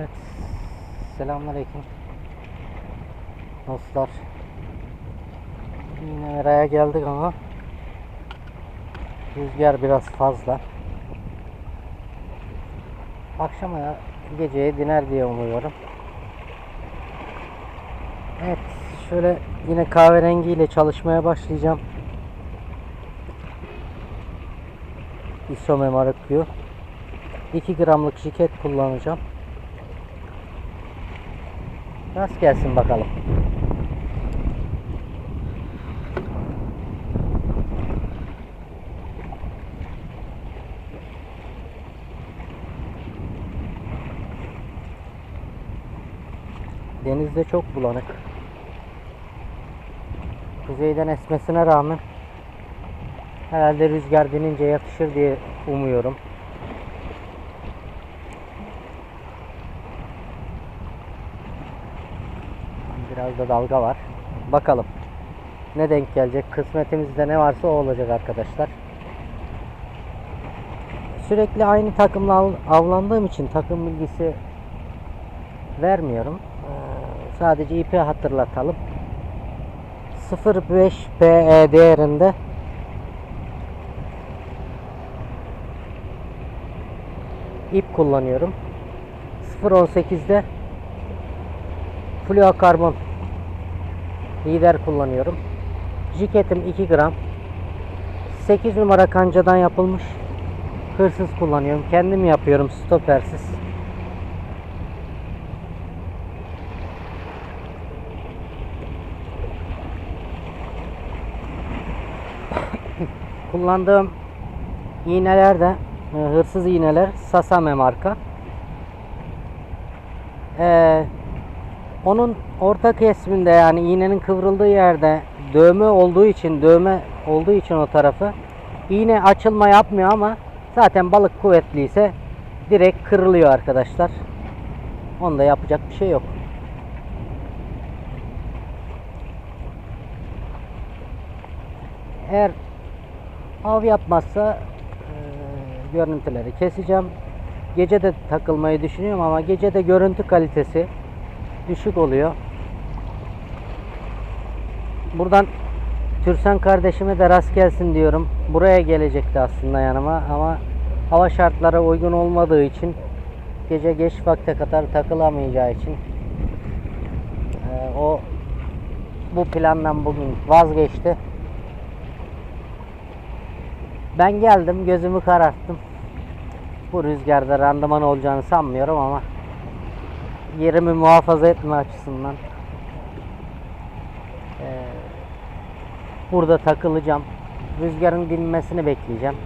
Evet. Selamünaleyküm. Dostlar. Yine meraya geldik ama rüzgar biraz fazla. Akşama ya geceye diner diye umuyorum. Evet, şöyle yine kahverengi ile çalışmaya başlayacağım. Isomem Q. 2 gramlık jiket kullanacağım. Rast gelsin bakalım. Denizde çok bulanık. Kuzeyden esmesine rağmen herhalde rüzgar dinince yatışır diye umuyorum. Biraz da dalga var. Bakalım. Ne denk gelecek? Kısmetimizde ne varsa o olacak arkadaşlar. Sürekli aynı takımla av- avlandığım için takım bilgisi vermiyorum. Ee, Sadece ipi hatırlatalım. 0.5 PE değerinde ip kullanıyorum. 0.18'de fluokarbon lider kullanıyorum. Jiketim 2 gram. 8 numara kancadan yapılmış. Hırsız kullanıyorum. Kendim yapıyorum stopersiz. Kullandığım iğneler de e, hırsız iğneler Sasame marka. Ee, onun orta kesiminde yani iğnenin kıvrıldığı yerde dövme olduğu için dövme olduğu için o tarafı iğne açılma yapmıyor ama zaten balık kuvvetliyse direkt kırılıyor arkadaşlar. Onda yapacak bir şey yok. Eğer av yapmazsa eee, görüntüleri keseceğim. Gece de takılmayı düşünüyorum ama gece de görüntü kalitesi düşük oluyor. Buradan Türsen kardeşime de rast gelsin diyorum. Buraya gelecekti aslında yanıma ama hava şartları uygun olmadığı için gece geç vakte kadar takılamayacağı için eee, o bu plandan bugün vazgeçti. Ben geldim gözümü kararttım. Bu rüzgarda randıman olacağını sanmıyorum ama yerimi muhafaza etme açısından eee, burada takılacağım. Rüzgarın dinmesini bekleyeceğim.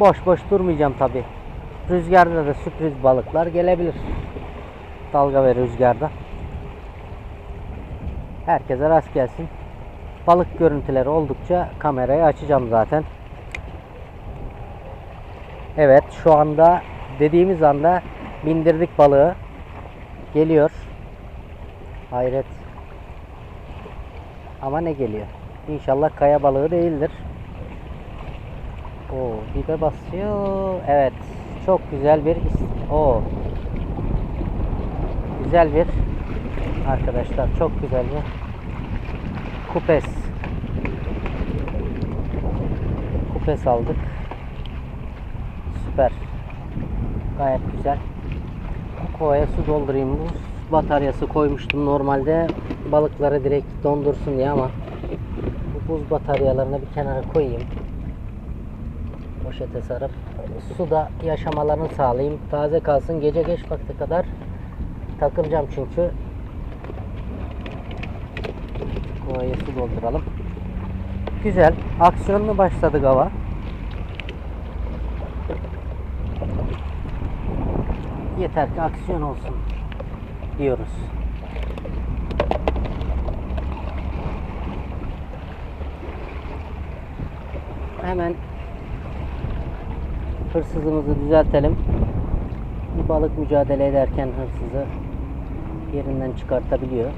Boş boş durmayacağım tabi. Rüzgarda da sürpriz balıklar gelebilir. Dalga ve rüzgarda. Herkese rast gelsin. Balık görüntüleri oldukça kamerayı açacağım zaten. Evet şu anda dediğimiz anda bindirdik balığı. Geliyor. Hayret. Ama ne geliyor? İnşallah kaya balığı değildir. Oo, dibe basıyor. Evet. Çok güzel bir o güzel bir arkadaşlar çok güzel bir kupes kupes aldık. Süper. Gayet güzel. Bu kovaya su doldurayım. Buz bataryası koymuştum normalde balıkları direkt dondursun diye ama bu buz bataryalarını bir kenara koyayım. Poşete sarıp suda yaşamalarını sağlayayım. Taze kalsın. Gece geç vakte kadar takılacağım çünkü. Kovaya su dolduralım. Güzel. Aksiyonlu başladık hava. Yeter ki aksiyon olsun diyoruz. Hemen hırsızımızı düzeltelim. Bir balık mücadele ederken hırsızı yerinden çıkartabiliyor.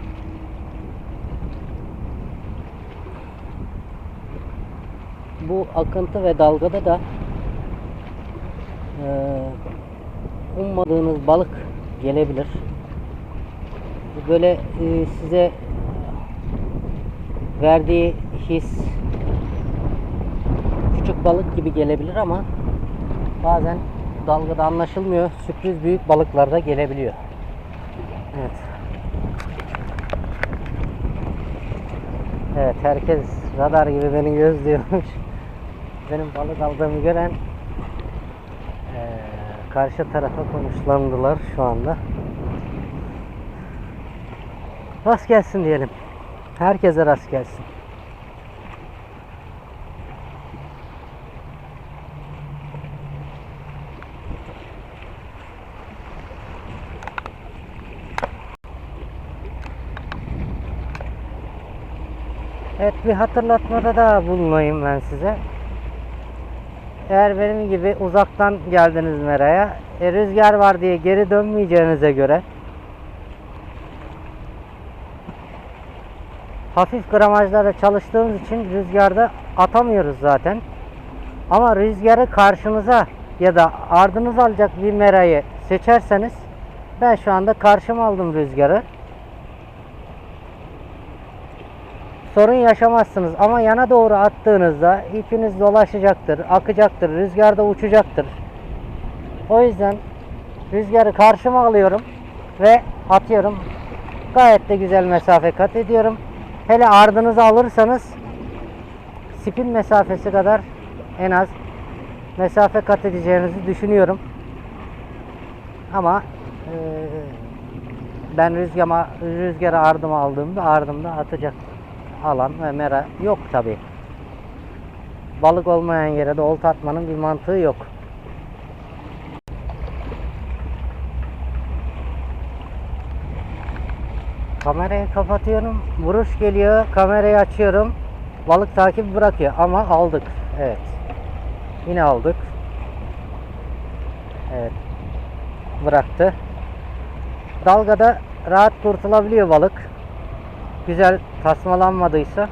Bu akıntı ve dalgada da eee ummadığınız balık gelebilir. böyle e, size verdiği his küçük balık gibi gelebilir ama bazen dalgada anlaşılmıyor. Sürpriz büyük balıklarda gelebiliyor. Evet. Evet herkes radar gibi beni gözlüyormuş. Benim balık aldığımı gören karşı tarafa konuşlandılar şu anda. Rast gelsin diyelim. Herkese rast gelsin. Evet bir hatırlatmada da bulunayım ben size. Eğer benim gibi uzaktan geldiniz Mera'ya, e, rüzgar var diye geri dönmeyeceğinize göre hafif gramajlarla çalıştığımız için rüzgarda atamıyoruz zaten. Ama rüzgarı karşınıza ya da ardınız alacak bir merayı seçerseniz ben şu anda karşıma aldım rüzgarı. Sorun yaşamazsınız. Ama yana doğru attığınızda ipiniz dolaşacaktır, akacaktır, rüzgarda uçacaktır. O yüzden rüzgarı karşıma alıyorum ve atıyorum. Gayet de güzel mesafe kat ediyorum. Hele ardınızı alırsanız spin mesafesi kadar en az mesafe kat edeceğinizi düşünüyorum. Ama eee, ben rüzgara, rüzgarı ardıma aldığımda ardımda atacak alan ve mera yok tabi. Balık olmayan yere de olta atmanın bir mantığı yok. Kamerayı kapatıyorum. Vuruş geliyor. Kamerayı açıyorum. Balık takip bırakıyor ama aldık. Evet. Yine aldık. Evet. Bıraktı. Dalgada rahat kurtulabiliyor balık güzel tasmalanmadıysa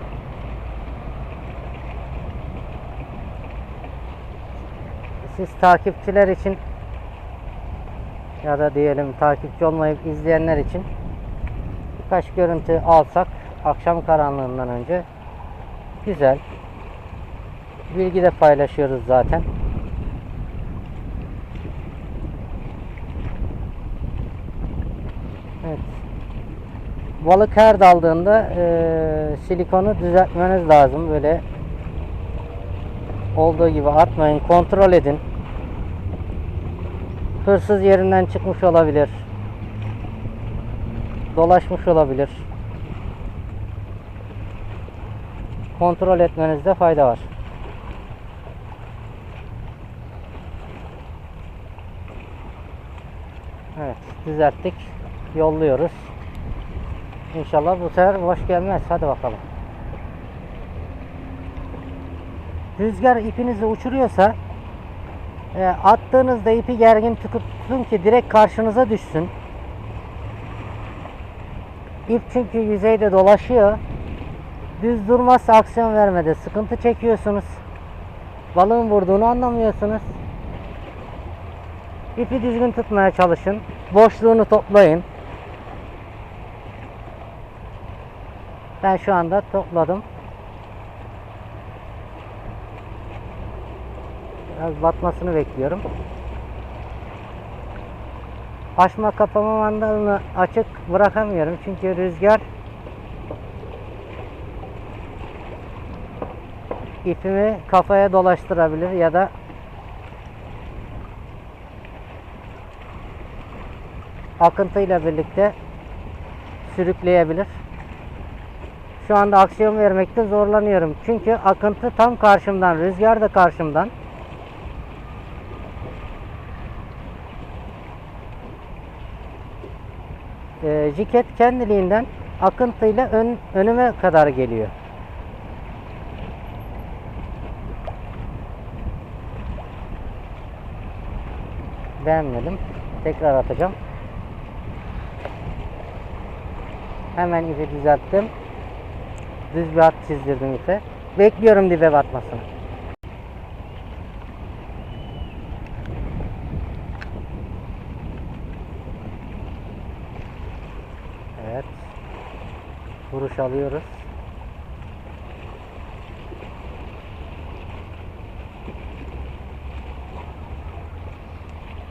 siz takipçiler için ya da diyelim takipçi olmayıp izleyenler için birkaç görüntü alsak akşam karanlığından önce güzel bilgi de paylaşıyoruz zaten. Evet balık her daldığında eee, silikonu düzeltmeniz lazım. Böyle olduğu gibi atmayın. Kontrol edin. Hırsız yerinden çıkmış olabilir. Dolaşmış olabilir. Kontrol etmenizde fayda var. Evet, düzelttik. Yolluyoruz. İnşallah bu sefer boş gelmez. Hadi bakalım. Rüzgar ipinizi uçuruyorsa e, attığınızda ipi gergin tutun ki direkt karşınıza düşsün. İp çünkü yüzeyde dolaşıyor. Düz durmazsa aksiyon vermede sıkıntı çekiyorsunuz. Balığın vurduğunu anlamıyorsunuz. İpi düzgün tutmaya çalışın. Boşluğunu toplayın. Ben şu anda topladım. Biraz batmasını bekliyorum. Açma kapama mandalını açık bırakamıyorum çünkü rüzgar ipimi kafaya dolaştırabilir ya da akıntıyla birlikte sürükleyebilir. Şu anda aksiyon vermekte zorlanıyorum. Çünkü akıntı tam karşımdan, rüzgar da karşımdan. Ee, ciket kendiliğinden akıntıyla ön, önüme kadar geliyor. Beğenmedim. Tekrar atacağım. Hemen ipi düzelttim. Düz bir hat çizdirdim ipe. Bekliyorum dibe batmasını. Evet. Vuruş alıyoruz.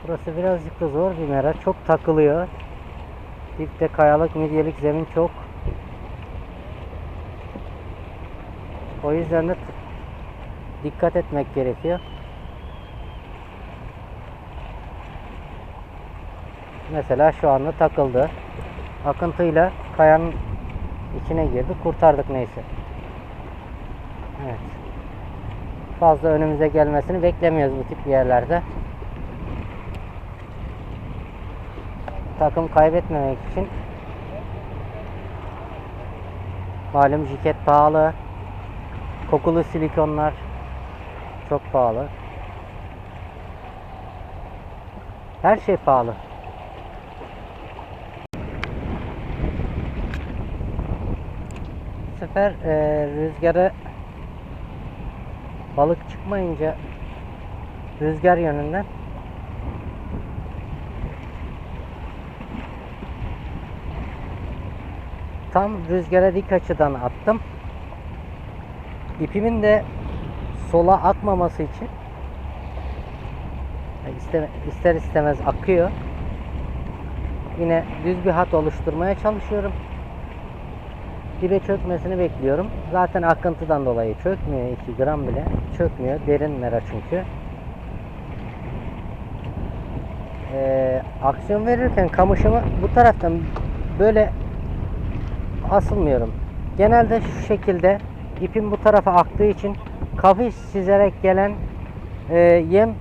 Burası birazcık da zor bir mera. Çok takılıyor. Dipte kayalık, midyelik zemin çok. O yüzden de dikkat etmek gerekiyor. Mesela şu anda takıldı. Akıntıyla kayanın içine girdi. Kurtardık neyse. Evet. Fazla önümüze gelmesini beklemiyoruz bu tip yerlerde. Takım kaybetmemek için malum jiket pahalı. Kokulu silikonlar çok pahalı. Her şey pahalı. Bu sefer eee rüzgarı balık çıkmayınca rüzgar yönünden tam rüzgara dik açıdan attım. İpimin de sola akmaması için e, iste- ister istemez akıyor. Yine düz bir hat oluşturmaya çalışıyorum. Dibe çökmesini bekliyorum. Zaten akıntıdan dolayı çökmüyor 2 gram bile. Çökmüyor. Derin mera çünkü. Ee, aksiyon verirken kamışımı bu taraftan böyle asılmıyorum. Genelde şu şekilde ipim bu tarafa aktığı için kafiş çizerek gelen e, yem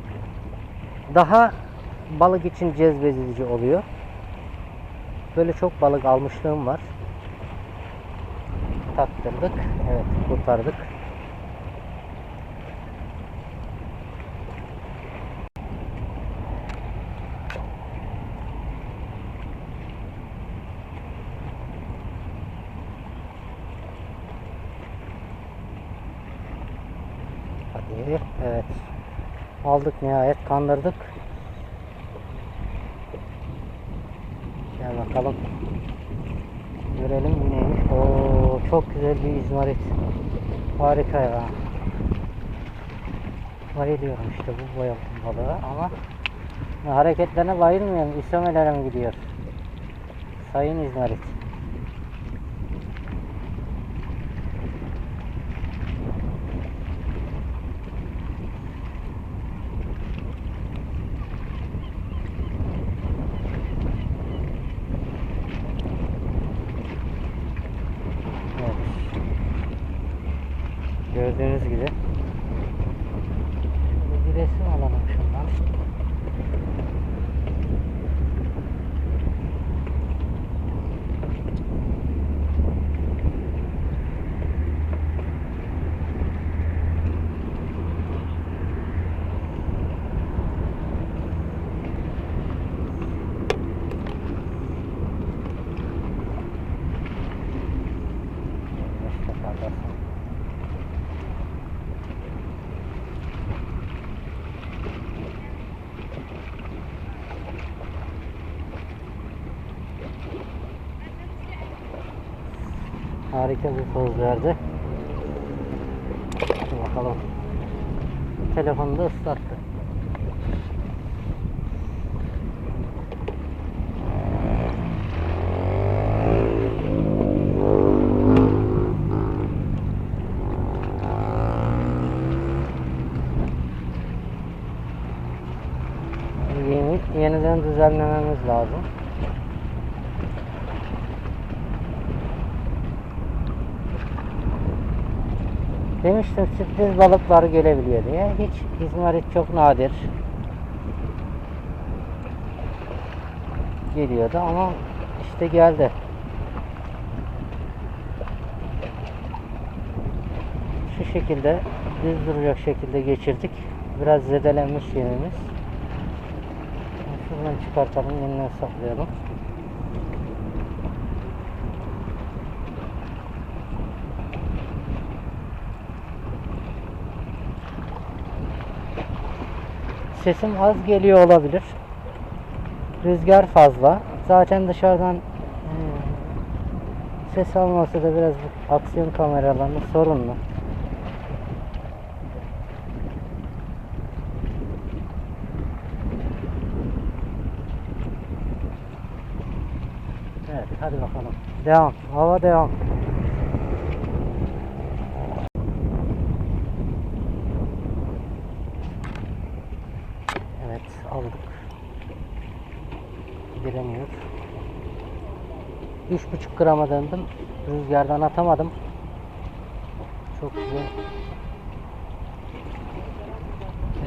daha balık için cezbedici oluyor. Böyle çok balık almışlığım var. Taktırdık. Evet kurtardık. Hadi. Evet. Aldık nihayet. Kandırdık. Gel bakalım. Görelim bu neymiş. Oo, çok güzel bir izmarit. Harika ya. Bayılıyorum işte bu boyaltım balığa ama hareketlerine bayılmıyorum. İsomelere mi gidiyor? Sayın İzmarit. Evet. Gördüğünüz gibi. Şöyle bir resim alalım şundan. İşte kardeşim. Harika bir poz verdi. Bakalım. Telefonu da ıslattı. Yeni, yeniden düzenlememiz lazım. Demiştim sürpriz balıklar gelebiliyor diye. Hiç İzmarit çok nadir geliyordu ama işte geldi. Şu şekilde düz duracak şekilde geçirdik. Biraz zedelenmiş yemimiz. Şuradan çıkartalım, yeniden saklayalım. Sesim az geliyor olabilir. Rüzgar fazla. Zaten dışarıdan e, ses alması da biraz aksiyon kameralarının sorunlu. Evet hadi bakalım. Devam. Hava devam. Evet aldık. Giremiyor. 3,5 grama döndüm. Rüzgardan atamadım. Çok güzel.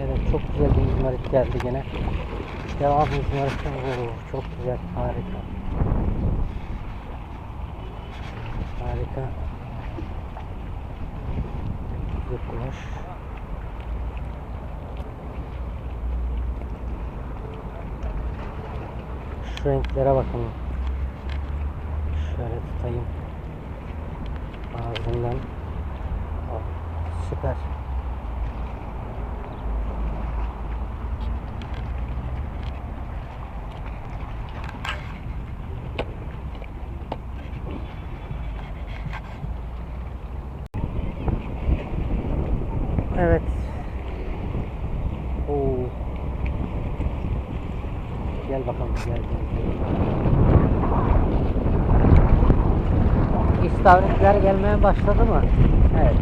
Evet çok güzel bir izmarit geldi gene. Devam izmarit. Oo, çok güzel. Harika. Harika. Güzel kumaş. Renklere bakın. Şöyle tutayım. Ağzından. Oh, süper. Evet. Oo. Gel bakalım gel gel. gel. İstavritler gelmeye başladı mı? Evet.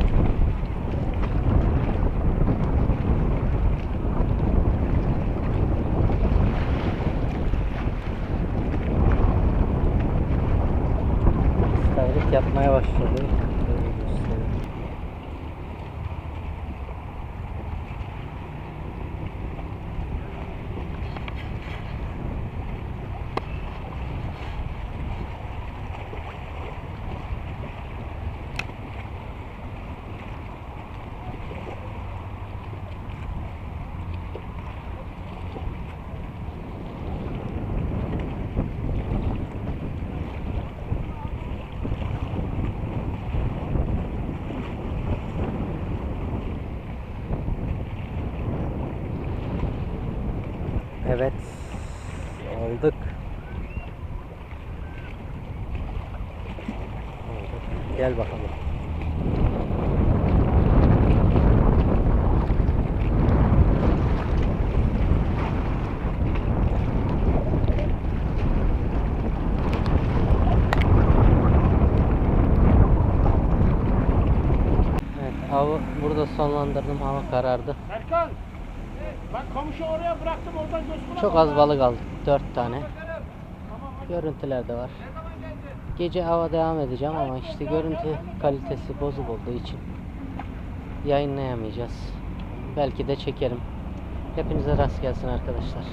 İstavrit yapmaya başladı. Böyle göstereyim. Evet. Aldık. Aldık. Gel bakalım. Evet, avı burada sonlandırdım. Hava karardı. Erkan, ben kamışı oraya bıraktım oradan göz kulak Çok az balık aldık. 4 tane. Görüntüler de var. Gece hava devam edeceğim ama işte görüntü kalitesi bozuk olduğu için yayınlayamayacağız. Belki de çekerim. Hepinize rast gelsin arkadaşlar.